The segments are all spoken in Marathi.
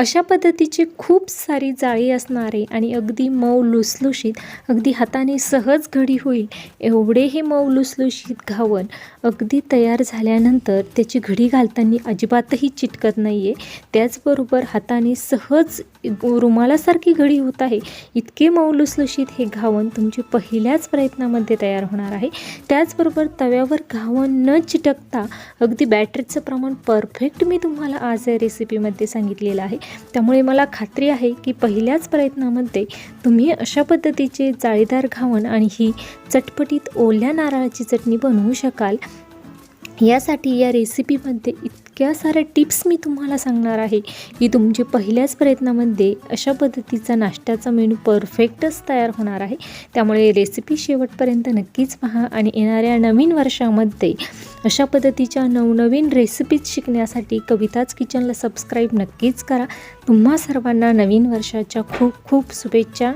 अशा पद्धतीचे खूप सारी जाळी असणारे आणि अगदी मऊ लुसलुशीत अगदी हाताने सहज घडी होईल एवढे हे मऊ लुसलुशीत घावन अगदी तयार झाल्यानंतर त्याची घडी घालताना अजिबातही चिटकत नाही आहे त्याचबरोबर हाताने सहज रुमालासारखी घडी होत आहे. इतके मऊ लुसलुशीत हे घावन तुमची पहिल्याच प्रयत्नामध्ये तयार होणार आहे. त्याचबरोबर तव्यावर घावन न चिटकता अगदी बॅटरीचं प्रमाण परफेक्ट मी तुम्हाला आज या रेसिपीमध्ये सांगितलेलं आहे. त्यामुळे मला खात्री आहे की पहिल्याच प्रयत्नामध्ये तुम्ही अशा पद्धतीचे जाळीदार घावन आणि ही चटपटीत ओल्या नारळाची चटणी बनवू शकाल. यासाठी या रेसिपीमध्ये इतक्या साऱ्या टिप्स मी तुम्हाला सांगणार आहे की तुमचे पहिल्याच प्रयत्नामध्ये अशा पद्धतीचा नाश्त्याचा मेनू परफेक्टच तयार होणार आहे. त्यामुळे रेसिपी शेवटपर्यंत नक्कीच पहा आणि येणाऱ्या नवीन वर्षामध्ये अशा पद्धतीच्या नवनवीन रेसिपीज शिकण्यासाठी कविताच किचनला सबस्क्राईब नक्कीच करा. तुम्हा सर्वांना नवीन वर्षाच्या खूप खूप शुभेच्छा.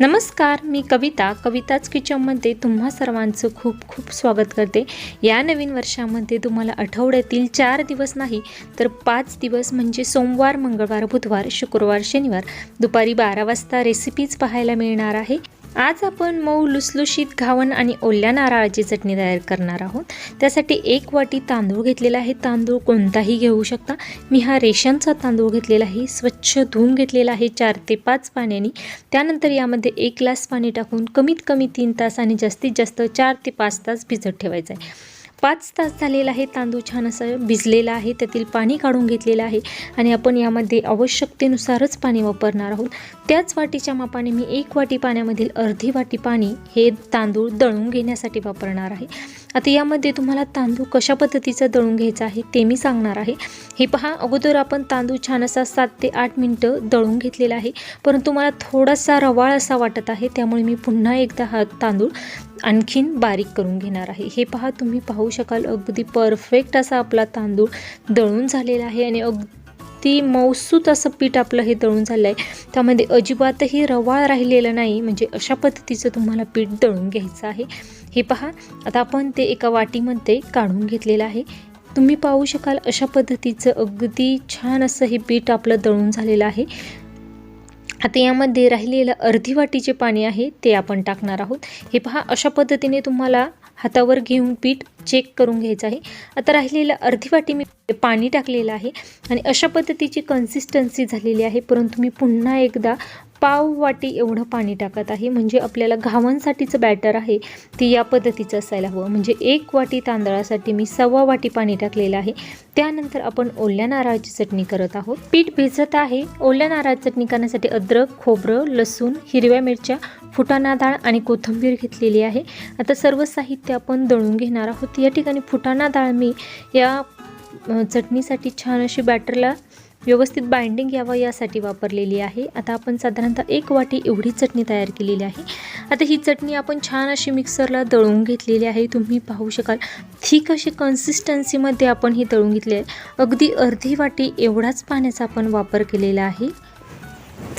नमस्कार मी कविता. कविताच किचनमध्ये तुम्हा सर्वांचं खूप खूप स्वागत करते. या नवीन वर्षामध्ये तुम्हाला आठवड्यातील चार दिवस नाही तर पाच दिवस म्हणजे सोमवार मंगळवार बुधवार शुक्रवार शनिवार. दुपारी बारा वाजता रेसिपीज पाहायला मिळणार आहे. आज आपण मऊ लुसलुशीत घावन आणि ओल्या नारळाची चटणी तयार करणार आहोत. त्यासाठी एक वाटी तांदूळ घेतलेला आहे. तांदूळ कोणताही घेऊ शकता. मी हा रेशनचा तांदूळ घेतलेला आहे. स्वच्छ धुवून घेतलेला आहे चार ते पाच पाण्याने. त्यानंतर यामध्ये एक ग्लास पाणी टाकून कमीत कमी तीन तास आणि जास्तीत जास्त चार ते पाच तास भिजत ठेवायचं आहे. पाच तास झालेला आहे तांदूळ छान असं भिजलेला आहे त्यातील पाणी काढून घेतलेलं आहे आणि आपण यामध्ये आवश्यकतेनुसारच पाणी वापरणार आहोत. त्याच वाटीच्या मापाने मी एक वाटी पाण्यामधील अर्धी वाटी पाणी हे तांदूळ दळून घेण्यासाठी वापरणार आहे. आता यामध्ये तुम्हाला तांदूळ कशा पद्धतीचा दळून घ्यायचा आहे ते मी सांगणार आहे. हे पहा अगोदर आपण तांदूळ छान असा सात ते आठ मिनटं दळून घेतलेला आहे. परंतु मला थोडासा रवाळ असा वाटत आहे त्यामुळे मी पुन्हा एकदा हा तांदूळ आणखीन बारीक करून घेणार आहे. हे पहा तुम्ही पाहू शकाल. अगदी परफेक्ट असा आपला तांदूळ दळून झालेला आहे आणि अगदी मौसूत असं पीठ आपलं हे दळून झालं आहे त्यामध्ये अजिबातही रवाळ राहिलेलं नाही. म्हणजे अशा पद्धतीचं तुम्हाला पीठ दळून घ्यायचं आहे. हे पहा आता आपण ते एका वाटीमध्ये काढून घेतलेलं आहे. तुम्ही पाहू शकाल अशा पद्धतीचं अगदी छान असं हे पीठ आपलं दळून झालेलं आहे. आता यामध्ये राहिलेलं अर्धी वाटीचे पाणी आहे ते आपण टाकणार आहोत. हे पहा अशा पद्धतीने तुम्हाला हातावर घेऊन पीठ चेक करून घ्यायचं आहे. आता राहिलेलं अर्धी वाटी मी पाणी टाकलेलं आहे आणि अशा पद्धतीची कन्सिस्टन्सी झालेली आहे. परंतु मी पुन्हा एकदा पाव वाटी एवढं पाणी टाकत आहे. म्हणजे आपल्याला घावांसाठीचं बॅटर आहे ती या पद्धतीचं असायला हवं. म्हणजे एक वाटी तांदळासाठी मी सव्वा वाटी पाणी टाकलेलं आहे. त्यानंतर आपण ओल्या नारळाची चटणी करत आहोत. पीठ भिजत आहे. ओल्या नारळाची चटणी करण्यासाठी अद्रक खोबरं लसूण हिरव्या मिरच्या फुटाणा डाळ आणि कोथिंबीर घेतलेली आहे. आता सर्व साहित्य आपण दळून घेणार आहोत. या ठिकाणी फुटाणा डाळ मी या चटणीसाठी छान अशी बॅटरला व्यवस्थित बाइंडिंग यावं यासाठी वापरलेली आहे. आता आपण साधारणतः एक वाटी एवढी चटणी तयार केलेली आहे. आता ही चटणी आपण छान अशी मिक्सरला दळून घेतलेली आहे. तुम्ही पाहू शकाल ठीक अशी कन्सिस्टन्सीमध्ये आपण ही दळून घेतली आहे. अगदी अर्धी वाटी एवढाच पाण्याचा आपण वापर केलेला आहे.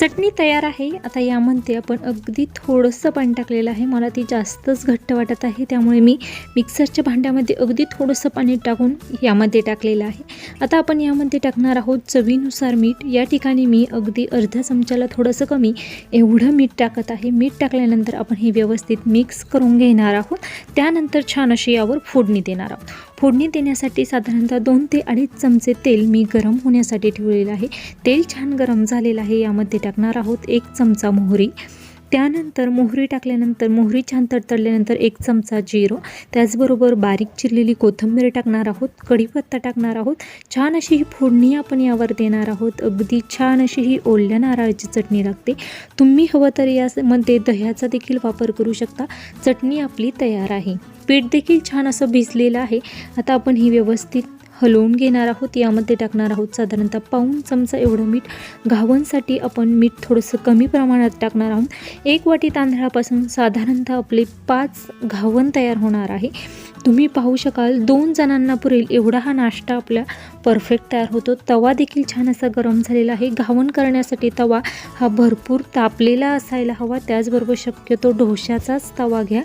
चटणी तयार आहे. आता यामध्ये आपण अगदी थोडंसं पाणी टाकलेलं आहे. मला ती जास्तच घट्ट वाटत आहे. त्यामुळे मी मिक्सरच्या भांड्यामध्ये अगदी थोडंसं पाणी टाकून यामध्ये टाकलेलं आहे. आता आपण यामध्ये टाकणार आहोत चवीनुसार मीठ. या ठिकाणी मी अगदी अर्ध्या चमच्याला थोडंसं कमी एवढं मीठ टाकत आहे. मीठ टाकल्यानंतर आपण हे व्यवस्थित मिक्स करून घेणार आहोत. त्यानंतर छान अशी यावर फोडणी देणार आहोत. फोडणी देण्यासाठी साधारणतः दोन ते अडीच चमचे तेल मी गरम होण्यासाठी ठेवलेलं आहे. तेल छान गरम झालेलं आहे यामध्ये टाकणार आहोत एक चमचा मोहरी. त्यानंतर मोहरी टाकल्यानंतर मोहरी छान तडतडल्यानंतर एक चमचा जिरं त्याचबरोबर बारीक चिरलेली कोथिंबीर टाकणार आहोत कढीपत्ता टाकणार आहोत छान अशी ही फोडणी आपण यावर देणार आहोत. अगदी छान अशी ही ओल्या नारळाची चटणी लागते. तुम्ही हवं तर यामध्ये दह्याचा देखील वापर करू शकता. चटणी आपली तयार आहे. पीठ देखील छान असं भिजलेलं आहे. आता आपण ही व्यवस्थित हलवून घेणार आहोत. यामध्ये टाकणार आहोत साधारणतः पाऊन चमचा एवढं मीठ. घावणसाठी आपण मीठ थोडंसं कमी प्रमाणात टाकणार आहोत. एक वाटी तांदळापासून साधारणतः आपले पाच घावण तयार होणार आहे. तुम्ही पाहू शकाल दोन जणांना पुरेल एवढा हा नाश्ता आपल्या परफेक्ट तयार होतो. तवा देखील छान असा गरम झालेला आहे. घावण करण्यासाठी तवा हा भरपूर तापलेला असायला हवा. त्याचबरोबर शक्यतो ढोशाचाच तवा घ्या.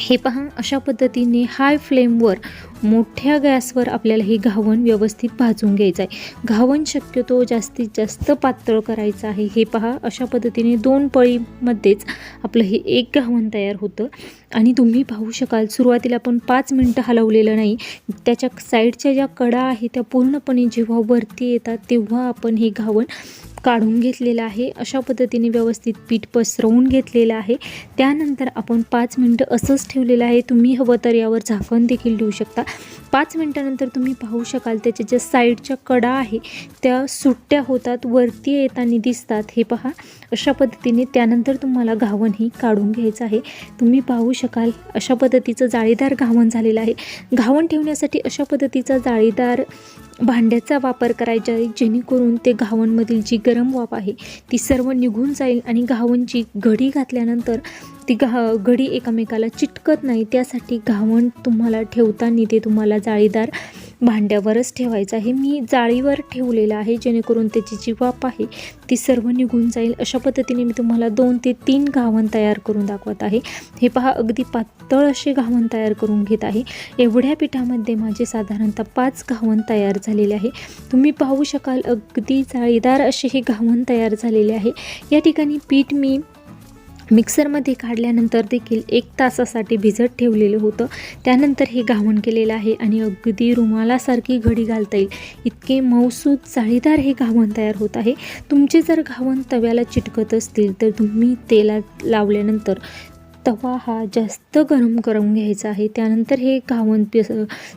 हे पहा अशा पद्धतीने हाय फ्लेमवर मोठ्या गॅसवर आपल्याला हे घावण व्यवस्थित भाजून घ्यायचं आहे. घावण शक्यतो जास्तीत जास्त पातळ करायचं आहे. हे पहा अशा पद्धतीने दोन पळीमध्येच आपलं हे एक घावण तयार होतं. आणि तुम्ही पाहू शकाल सुरुवातीला आपण पाच मिनटं हलवलेलं नाही. त्याच्या साईडच्या ज्या कडा आहे त्या पूर्णपणे जेव्हा वरती येतात तेव्हा आपण हे घावण काढून घेतलेलं आहे. अशा पद्धतीने व्यवस्थित पीठ पसरवून घेतलेलं आहे. त्यानंतर आपण पाच मिनटं असंच ठेवलेलं आहे. तुम्ही हवं तर यावर झाकण देखील देऊ शकता. पाच मिनटानंतर तुम्ही पाहू शकाल त्याच्या ज्या साईडच्या कडा आहे त्या सुट्ट्या होतात वरती येताना दिसतात. हे पहा. अशा पद्धतीने त्यानंतर तुम्हाला घावणही काढून घ्यायचं आहे. तुम्ही पाहू शकाल अशा पद्धतीचं जाळीदार घावण झालेलं आहे. घावण ठेवण्यासाठी अशा पद्धतीचा जाळीदार भांड्याचा वापर करायचा आहे जेणेकरून ते घावणमधील जी गरम वाफ आहे ती सर्व निघून जाईल आणि घावणची घडी घातल्यानंतर ती घा घडी एकमेकाला चिटकत नाही. त्यासाठी घावण तुम्हाला ठेवताना ते तुम्हाला जाळीदार भांड्यावरच ठेवायचं आहे. मी जाळीवर ठेवलेलं आहे जेणेकरून त्याची जी वाफ आहे ती सर्व निघून जाईल. अशा पद्धतीने मी तुम्हाला दोन ते तीन घावण तयार करून दाखवत आहे. हे पहा अगदी पातळ असे घावण तयार करून घेत आहे. एवढ्या पिठामध्ये माझे साधारणतः पाच घावण तयार झालेले आहे. तुम्ही पाहू शकाल अगदी जाळीदार असे हे घावण तयार झालेले आहे. या ठिकाणी पीठ मी मिक्सरमध्ये काढल्यानंतर देखील एक तासासाठी भिजत ठेवलेलं होतं. त्यानंतर हे घावण केलेलं आहे आणि अगदी रुमालासारखी घडी घालता येईल. इतके मऊसूद जाळीदार हे घावण तयार होत आहे. तुमचे जर घावण तव्याला चिटकत असतील तर तुम्ही तेलात लावल्यानंतर तवा हा जास्त गरम करून घ्यायचा आहे. त्यानंतर हे घावण पस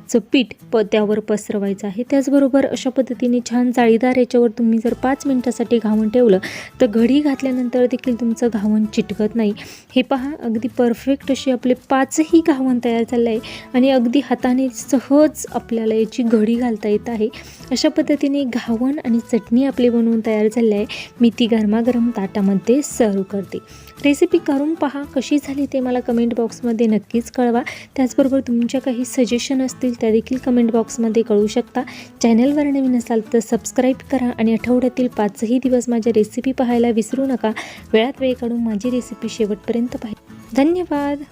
चं पीठ प त्यावर पसरवायचं आहे. त्याचबरोबर अशा पद्धतीने छान जाळीदार याच्यावर तुम्ही जर पाच मिनटासाठी घावण ठेवलं तर घडी घातल्यानंतर देखील तुमचं घावण चिटकत नाही. हे पहा अगदी परफेक्ट अशी आपले पाचही घावण तयार झालं आहे आणि अगदी हाताने सहज आपल्याला याची घडी घालता येत आहे. अशा पद्धतीने घावण आणि चटणी आपली बनवून तयार झाली आहे. मी ती गरमागरम ताटामध्ये सर्व करते. रेसिपी करून पहा कशी झाली ते मला कमेंट बॉक्समध्ये नक्कीच कळवा. त्याचबरोबर तुमच्या काही सजेशन असतील त्या देखील कमेंट बॉक्समध्ये कळू शकता. चॅनलवर नवीन असाल तर सबस्क्राईब करा आणि आठवड्यातील पाचही दिवस माझ्या रेसिपी पाहायला विसरू नका. वेळात वेळ काढून माझी रेसिपी शेवटपर्यंत पाहिजे धन्यवाद!